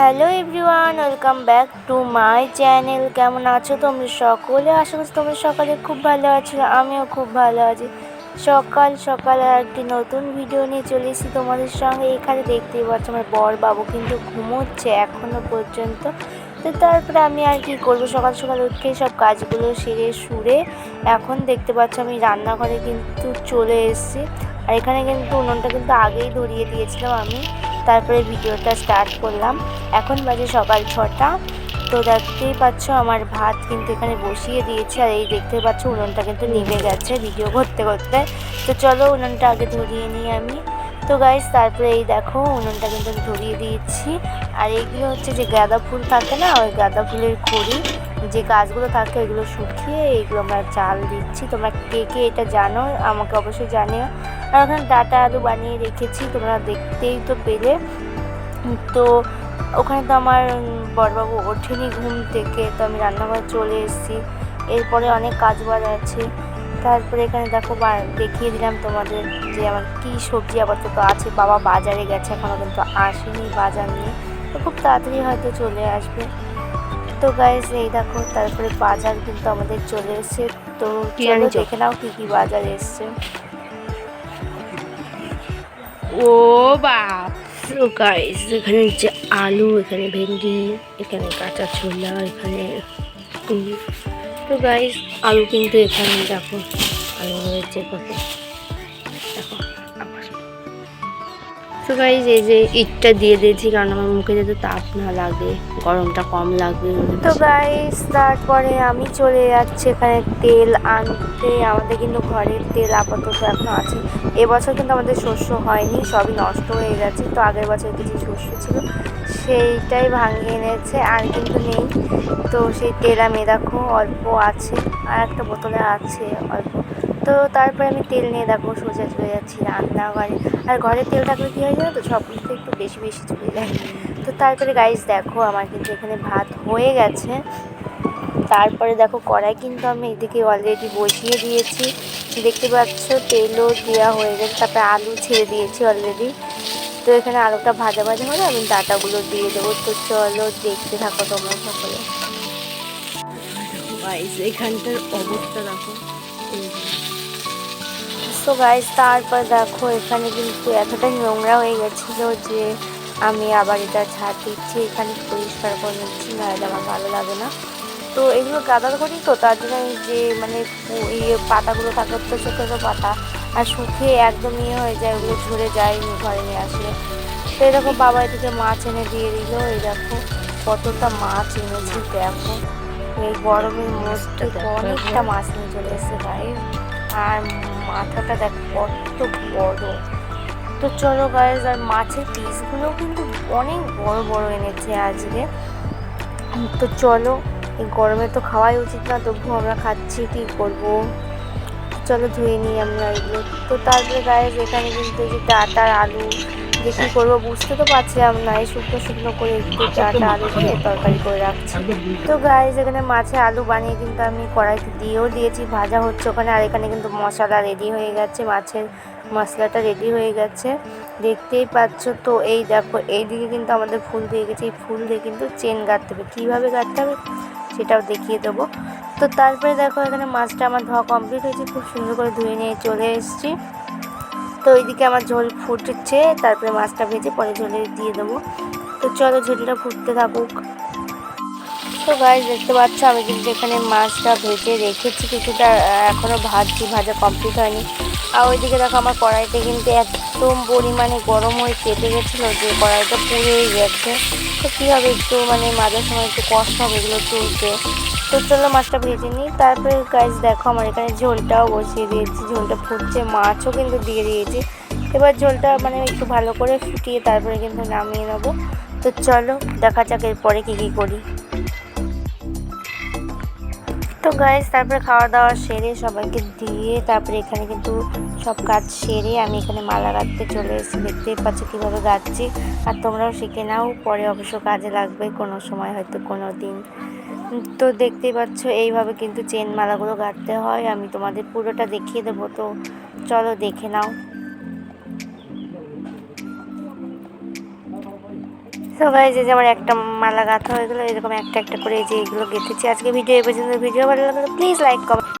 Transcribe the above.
Hello everyone, welcome back to my channel. কেমন আছো তোমরা সকলে? আশা করছি তোমরা সকালে খুব ভালো আছো, আমিও খুব ভালো আছি। সকাল সকাল একটি নতুন ভিডিও নিয়ে চলে এসেছি তোমাদের সঙ্গে। এখানে দেখতেই পাচ্ছ আমার বর বাবু কিন্তু ঘুমোচ্ছে এখনও পর্যন্ত। তো তারপরে আমি আর কি করব? সকাল সকাল উঠে সব কাজগুলো সেরে সুরে এখন দেখতে পাচ্ছ আমি রান্নাঘরে কিন্তু চলে এসেছি। আর এখানে কিন্তু উনুনটা কিন্তু আগেই ধরিয়ে দিয়েছিলাম আমি। তারপরে ভিডিওটা স্টার্ট করলাম। এখন বাজে সকাল ছটা। তো দেখতেই পাচ্ছ আমার ভাত কিন্তু এখানে বসিয়ে দিয়েছে, আর এই দেখতে পাচ্ছ উনুনটা কিন্তু নিভে গেছে ভিডিও করতে করতে। তো চলো উনুনটা আগে ধরিয়ে নিই আমি। তো গাইস তারপরে এই দেখো উনুনটা কিন্তু ধরিয়ে দিয়েছি। আর এইগুলো হচ্ছে যে গাঁদা ফুল থাকে না, ওই গাঁদা ফুলের খড়ি। যে গাছগুলো থাকে এগুলো শুকিয়ে এইগুলো আমরা চাল দিচ্ছি। তোমরা কে কে এটা জানো আমাকে অবশ্যই জানিও। আর ওখানে ডাটা আলু বানিয়ে রেখেছি, তোমরা দেখতেই তো পেলে। তো ওখানে তো আমার বড়বাবু ওঠেনি ঘুম থেকে, তো আমি রান্নাঘরে চলে এসেছি। এরপরে অনেক কাজ বাজ আছে। তারপরে এখানে দেখো দেখিয়ে দিলাম তোমাদের যে আমার কী সবজি আপাতত আছে। বাবা বাজারে গেছে এখনও কিন্তু আসেনি বাজার নিয়ে। তো খুব তাড়াতাড়ি হয়তো চলে আসবে। তো গাইস এই দেখো তারপরে বাজার কিন্তু আমাদের চলে এসেছে। তো কি চলো আনিছো? দেখে নাও কী কী বাজার এসছে। ও বাপ। গাইস এখানে হচ্ছে আলু এখানে ভেন্ডি এখানে কাঁচা ছোলা এখানে তো গাইস আলু কিন্তু এখানে দেখো আলু রয়েছে কত দেখো। তো গাইস এই যে ইটটা দিয়ে দিয়েছি, কারণ আমার মুখে যাতে তাপ না লাগে, গরমটা কম লাগবে। তো গাইস তারপরে আমি চলে যাচ্ছি এখানে তেল আনতে। আমাদের কিন্তু ঘরের তেল আপাতত এখন আছে। এবছর কিন্তু আমাদের শস্য হয়নি, সবই নষ্ট হয়ে গেছে। তো আগের বছর কিছু শস্য ছিল, সেইটাই ভাঙিয়ে এনেছে, আর কিন্তু নেই। তো সেই তেল আমি দেখো, অল্প আছে, আর একটা বোতলে আছে, অল্প। তো তারপরে আমি তেল নিয়ে দেখো সোজা চলে যাচ্ছি রান্নাঘরে আর ঘরে তেল থাকলে কী হয় জানো তো, সব কিছু একটু বেশি বেশি চলে যায়। তো তারপরে গাইস দেখো আমার কিন্তু এখানে ভাত হয়ে গেছে। তারপরে দেখো কড়াই কিন্তু আমি এদিকে অলরেডি বসিয়ে দিয়েছি। দেখতে পাচ্ছ তেলও দেওয়া হয়ে গেছে, তারপরে আলু ছেড়ে দিয়েছি অলরেডি তো এখানে আলুটা ভাজা ভাজা হলে আমি ডাটাগুলো দিয়ে দেবো। তো চলো দেখতে থাকো তোমরা সকলে। এখানটার অবস্থা দেখো। তো গাইস তারপর দেখো এখানে কিন্তু এতটাই নোংরা হয়ে গেছিল যে আমি আবার এটা ছাড় দিচ্ছি এখানে পরিষ্কার করে নিচ্ছি না এটা আমার ভালো লাগে না। তো এগুলো গাদা করি তো তার জন্য যে মানে ইয়ে পাতাগুলো থাকে তো ছোটো ছোটো পাতা আর শুকিয়ে একদম ইয়ে হয়ে যায় ওগুলো ঝরে যায় ঘরে নিয়ে আসলে। তো এরকম বাবা এদিকে মাছ এনে দিয়ে দিল এই দেখো কতটা মাছ এনেছি দেখো। এই গরমের মধ্যে অনেকটা মাছ নিয়ে চলে এসেছে ভাই। আর মাথাটা দেখ কত বড়। তো চলো গাইজ আর মাছের পিসগুলো কিন্তু অনেক বড় বড় এনেছে আজকে। তো চলো, এই গরমে তো খাওয়াই উচিত না তবু আমরা খাচ্ছি, কী করব? চলো ধুয়ে নিই আমরা এগুলো। তো তারপরে গায়ে এখানে কিন্তু যে ডাটার আলু যে কী করব বুঝতে তো পারছিলাম না। এই শুকনো শুকনো করে একটু ডাটা আলু দিয়ে তরকারি করে রাখছি। তো গাইজ এখানে মাছে আলু বানিয়ে কিন্তু আমি কড়াইতে দিয়েও দিয়েছি। ভাজা হচ্ছে ওখানে আর এখানে কিন্তু মশলা রেডি হয়ে গেছে। মাছের মশলাটা রেডি হয়ে গেছে। দেখতেই পাচ্ছ তো এই দেখো এইদিকে কিন্তু আমাদের ফুল দিয়ে গেছে। এই ফুল দিয়ে কিন্তু চেন গাঁথতে হবে। কীভাবে গাঁথতে হবে সেটাও দেখিয়ে দেবো। তো তারপরে দেখো এখানে মাছটা আমার ধোয়া কমপ্লিট হয়েছে। খুব সুন্দর করে ধুয়ে নিয়ে চলে এসেছি। তো ওইদিকে আমার ঝোল ফুটছে, তারপরে মাছটা ভেজে পরে ঝোলে দিয়ে দেবো। তো চলো ঝোলটা ফুটতে থাকুক। তো গাছ দেখতে পাচ্ছ আমি কিন্তু এখানে মাছটা ভেজে রেখেছি, কিছুটা এখনও এখনও ভাজছি, ভাজা কমপ্লিট হয়নি। আর ওইদিকে দেখো আমার কড়াইতে কিন্তু একদম পরিমাণে গরম হয়ে কেটে গেছিল, যে কড়াইটা পুড়েই গেছে। তো কী হবে একটু মানে মাঝে সময় একটু কষ্ট হবে এগুলো তুলতে। তো চলো মাছটা ভেজে নিই। তারপরে গাছ দেখো আমার এখানে ঝোলটাও বসিয়ে দিয়েছি। ঝোলটা ফুটছে, মাছও কিন্তু দিয়ে দিয়েছি। এবার ঝোলটা মানে একটু ভালো করে ফুটিয়ে তারপরে কিন্তু নামিয়ে নেব। তো চলো, দেখা যাক এরপরে কী কী করি। তো গাইজ তারপরে খাওয়া দাওয়া সেরে সবাইকে দিয়ে তারপরে এখানে কিন্তু সব কাজ সেরে আমি এখানে মালা গাঁথতে চলে এসেছি। দেখতেই পাচ্ছ কীভাবে গাঁথছি। আর তোমরাও শিখে নাও, পরে অবশ্য কাজে লাগবে, কোনো সময় হয়তো কোনো দিন। তো দেখতেই পাচ্ছ, এইভাবে কিন্তু চেন মালাগুলো গাঁথতে হয়। আমি তোমাদের পুরোটা দেখিয়ে দেবো, তো চলো দেখে নাও। গাইজ যে আমার একটা মালা গাঁথা হয়ে গেলো, এরকম একটা একটা করে যে এগুলো গেঁথেছি। আজকে ভিডিও এই পর্যন্ত, ভিডিও ভালো লাগল প্লিজ লাইক কমেন্ট